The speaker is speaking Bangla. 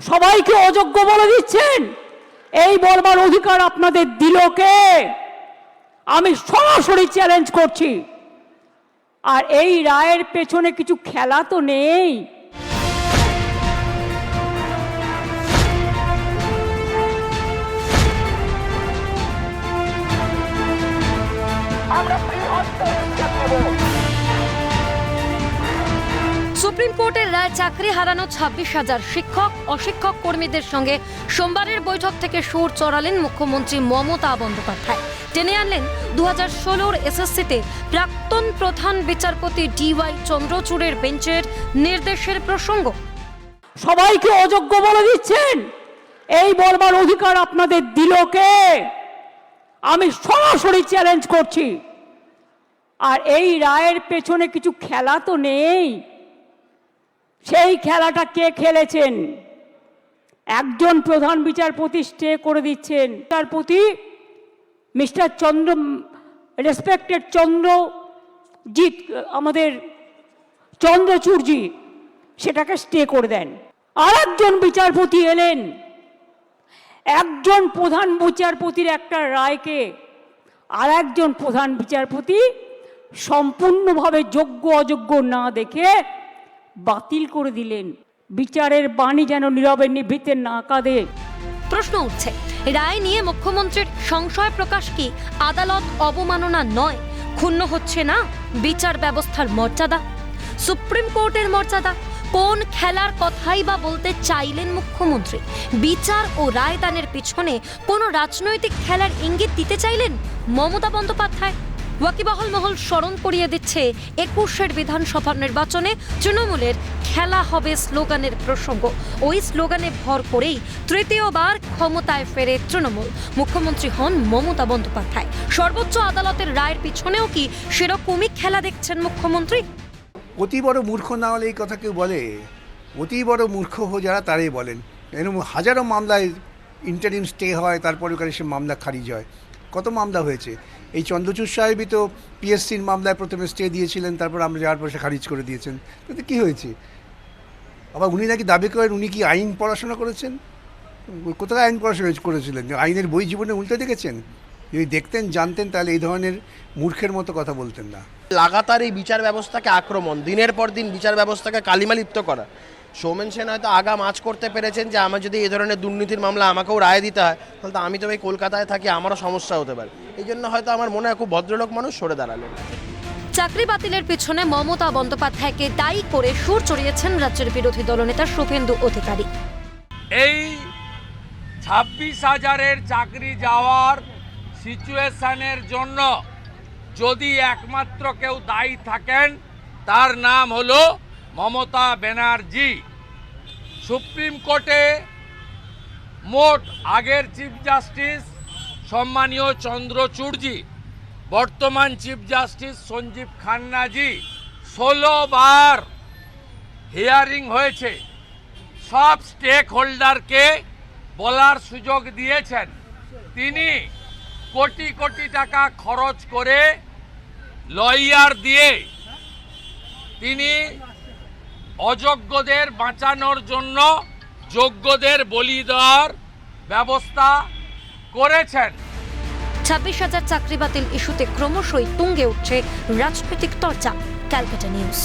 সবাইকে অযোগ্য বলে দিচ্ছেন। এই বলবার অধিকার আপনাদের দিল কে? আমি সরাসরি চ্যালেঞ্জ করছি। আর এই রায়ের পেছনে কিছু খেলা তো নেই। সুপ্রিম কোর্টের রায় চাকরি হারানো ছাব্বিশ হাজার শিক্ষক, অশিক্ষক কর্মীদের সঙ্গে সোমবারের বৈঠক থেকে সুর চড়ালেন মুখ্যমন্ত্রী মমতা বন্দ্যোপাধ্যায়। টেনে আনলেন দু হাজার ষোলোর এসএসসিতে প্রাক্তন প্রধান বিচারপতি ডিওয়াই চন্দ্রচূড়ের বেঞ্চের নির্দেশের প্রসঙ্গ। সবাইকে অযোগ্য বলে দিচ্ছেন। এই বলবার অধিকার আপনাদের দিল কে? আমি সরাসরি চ্যালেঞ্জ করছি। আর এই রায়ের পেছনে কিছু খেলা তো নেই। সেই খেলাটা কে খেলেছেন? একজন প্রধান বিচারপতি স্টে করে দিচ্ছেন। বিচারপতি মিস্টার চন্দ্র, রেসপেক্টেড চন্দ্রজিৎ, আমাদের চন্দ্রচূড়জি, সেটাকে স্টে করে দেন। আর একজন বিচারপতি এলেন। একজন প্রধান বিচারপতির একটা রায়কে আর একজন প্রধান বিচারপতি সম্পূর্ণভাবে যোগ্য অযোগ্য না দেখে বাতিল করে দিলেন। বিচারের বাণী যেন নীরবে নিভৃতে না কাঁদে। প্রশ্ন উঠছে, রায় নিয়ে মুখ্যমন্ত্রীর সংশয় প্রকাশ কি আদালত অবমাননা নয়? ক্ষুণ্ণ হচ্ছে না বিচার ব্যবস্থার মর্যাদা? সুপ্রিম কোর্টের মর্যাদা? কোন খেলার কথাই বা বলতে চাইলেন মুখ্যমন্ত্রী? বিচার ও রায়দানের পিছনে কোন রাজনৈতিক খেলার ইঙ্গিত দিতে চাইলেন মমতা বন্দ্যোপাধ্যায়? ওয়াকিবহল মহল স্মরণ করিয়ে দিচ্ছে একুশের বিধানসভা নির্বাচনে তৃণমূলের খেলা হবে স্লোগানের প্রসঙ্গ। ওই স্লোগানে ভর করেই তৃতীয়বার ক্ষমতায় ফেরে তৃণমূল। মুখ্যমন্ত্রী হন মমতা বন্দ্যোপাধ্যায়। সর্বোচ্চ আদালতের রায়ের পিছনেও কি সেরকমই খেলা দেখছেন মুখ্যমন্ত্রী? অতি বড় মূর্খ না হলে এই কথা কেউ বলে? অতি বড় মূর্খ হো যারা তারাই বলেন। এরকম হাজারো মামলায় ইন্টারিম স্টে হয়, তারপরে সে মামলা খারিজ হয়। কত মামলা হয়েছে? এই চন্দ্রচূড় সাহেবই তো পিএসসির মামলায় প্রথমে স্টে দিয়েছিলেন, তারপর আমরা যাওয়ার পর খারিজ করে দিয়েছেন। তাতে কী হয়েছে? আবার উনি নাকি দাবি করেন, উনি কি আইন পড়াশোনা করেছেন? কোথায় আইন পড়াশোনা করেছিলেন? আইনের বই জীবনে উল্টে দেখেছেন? যদি দেখতেন, জানতেন, তাহলে এই ধরনের মূর্খের মতো কথা বলতেন না। লাগাতার এই বিচার ব্যবস্থাকে আক্রমণ, দিনের পর দিন বিচার ব্যবস্থাকে কালিমালিপ্ত করা সৌমেন সেন হয়তো আগাম আঁচ করতে পেরেছেন যে আমার যদি এই ধরনের দুর্নীতির মামলা আমাকেও রায় দিতে হয় তাহলে তো আমি তো এই কলকাতায় থাকি আমারও সমস্যা হতে পারে। এই জন্য হয়তো আমার মনে হয় খুব ভদ্রলোক মানুষ সরে দাঁড়ালেন চাকরি বাতিলের পিছনে মমতা বন্দ্যোপাধ্যায়কে দায়ী করে সুর চড়িয়েছেন রাজ্যের বিরোধী দলনেতা শুভেন্দু অধিকারী। এই ছাব্বিশ হাজারের চাকরি যাওয়ার সিচুয়েশনের জন্য যদি একমাত্র কেউ দায়ী থাকেন তার নাম হলো মমতা ব্যানার্জি, সুপ্রিম কোর্টে মোট আগের চিফ জাস্টিস সম্মানীয় চন্দ্রচূড়জি বর্তমান চিফ জাস্টিস সঞ্জীব খান্নাজি ষোলো বার হিয়ারিং হয়েছে। সব স্টেক হোল্ডারকে বলার সুযোগ দিয়েছেন। তিনি কোটি কোটি টাকা খরচ করে লয়ার দিয়ে তিনি অযোগ্যদের বাঁচানোর জন্য যোগ্যদের বলি দেওয়ার ব্যবস্থা করেছেন। ছাব্বিশ হাজার চাকরি বাতিল ইস্যুতে ক্রমশই তুঙ্গে উঠছে রাজনৈতিক চর্চা ক্যালকাটা নিউজ।